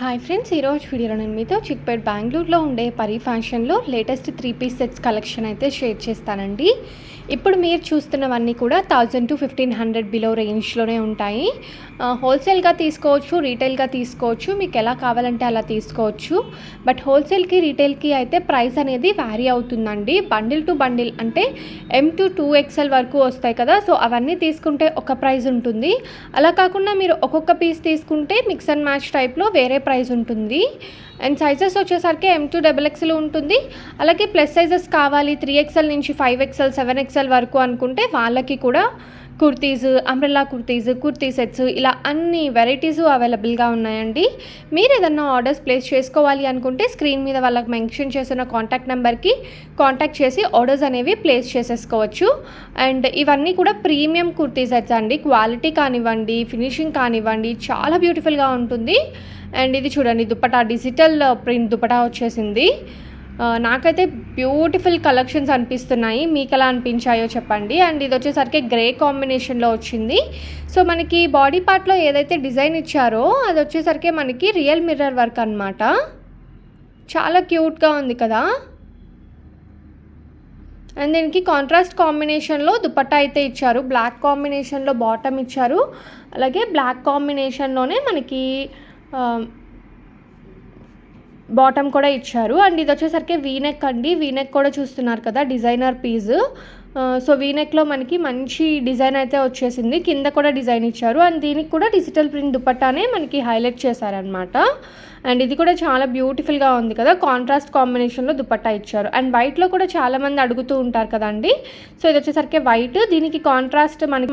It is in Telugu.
హాయ్ ఫ్రెండ్స్ ఈరోజు వీడియోలో నేను మీతో చిక్పేట్ బెంగళూరులో ఉండే పరి ఫ్యాషన్లో latest three piece sets collection అయితే షేర్ చేస్తానండి. ఇప్పుడు మీరు చూస్తున్నవన్నీ కూడా thousand to fifteen hundred below రేంజ్లోనే ఉంటాయి. హోల్సేల్గా తీసుకోవచ్చు రీటైల్గా తీసుకోవచ్చు మీకు ఎలా కావాలంటే అలా తీసుకోవచ్చు. బట్ హోల్సేల్కి రీటైల్కి అయితే ప్రైస్ అనేది వ్యారీ అవుతుందండి. బండిల్ టు బండిల్ అంటే ఎం టు టూ ఎక్స్ఎల్ వరకు వస్తాయి కదా సో అవన్నీ తీసుకుంటే ఒక ప్రైస్ ఉంటుంది. అలా కాకుండా మీరు ఒక్కొక్క పీస్ తీసుకుంటే మిక్స్ అండ్ మ్యాచ్ టైప్లో వేరే ప్రైస్ ఉంటుంది. అండ్ సైజెస్ వచ్చేసరికి ఎం టూ డబుల్ ఎక్స్ఎల్ ఉంటుంది. అలాగే ప్లస్ సైజెస్ కావాలి త్రీ ఎక్స్ఎల్ నుంచి ఫైవ్ ఎక్స్ఎల్ సెవెన్ ఎక్స్ఎల్ వరకు అనుకుంటే వాళ్ళకి కూడా కుర్తీస్ అంబ్రెల్లా కుర్తీస్ కుర్తీ సెట్స్ ఇలా అన్ని వెరైటీస్ అవైలబుల్గా ఉన్నాయండి. మీరు ఏదన్నా ఆర్డర్స్ ప్లేస్ చేసుకోవాలి అనుకుంటే స్క్రీన్ మీద వాళ్ళకి మెన్షన్ చేసిన కాంటాక్ట్ నెంబర్కి కాంటాక్ట్ చేసి ఆర్డర్స్ అనేవి ప్లేస్ చేసేసుకోవచ్చు. అండ్ ఇవన్నీ కూడా ప్రీమియం కుర్తీ సెట్స్ అండి. క్వాలిటీ కానివ్వండి ఫినిషింగ్ కానివ్వండి చాలా బ్యూటిఫుల్గా ఉంటుంది. అండ్ ఇది చూడండి దుపటా డిజిటల్ ప్రింట్ దుపటా వచ్చేసింది. నాకైతే బ్యూటిఫుల్ కలెక్షన్స్ అనిపిస్తున్నాయి. మీకు ఎలా అనిపించాయో చెప్పండి. అండ్ ఇది వచ్చేసరికి గ్రే కాంబినేషన్లో వచ్చింది. సో మనకి బాడీ పార్ట్లో ఏదైతే డిజైన్ ఇచ్చారో అది వచ్చేసరికి మనకి రియల్ మిర్రర్ వర్క్ అనమాట చాలా క్యూట్గా ఉంది కదా? అండ్ దీనికి కాంట్రాస్ట్ కాంబినేషన్లో దుపట్టా అయితే ఇచ్చారు. బ్లాక్ కాంబినేషన్లో బాటమ్ ఇచ్చారు. అలాగే బ్లాక్ కాంబినేషన్లోనే మనకి బాటమ్ కూడా ఇచ్చారు. అండ్ ఇది వచ్చేసరికి వీనెక్ అండి. వీనెక్ కూడా చూస్తున్నారు కదా డిజైనర్ పీస్ సో వీనెక్లో మనకి మంచి డిజైన్ అయితే వచ్చేసింది. కింద కూడా డిజైన్ ఇచ్చారు. అండ్ దీనికి కూడా డిజిటల్ ప్రింట్ దుపట్టానే మనకి హైలైట్ చేశారనమాట అండ్ ఇది కూడా చాలా బ్యూటిఫుల్గా ఉంది కదా కాంట్రాస్ట్ కాంబినేషన్లో దుపట్టా ఇచ్చారు. అండ్ వైట్లో కూడా చాలామంది అడుగుతూ ఉంటారు కదండి. సో ఇది వచ్చేసరికి వైట్ దీనికి కాంట్రాస్ట్ మనకి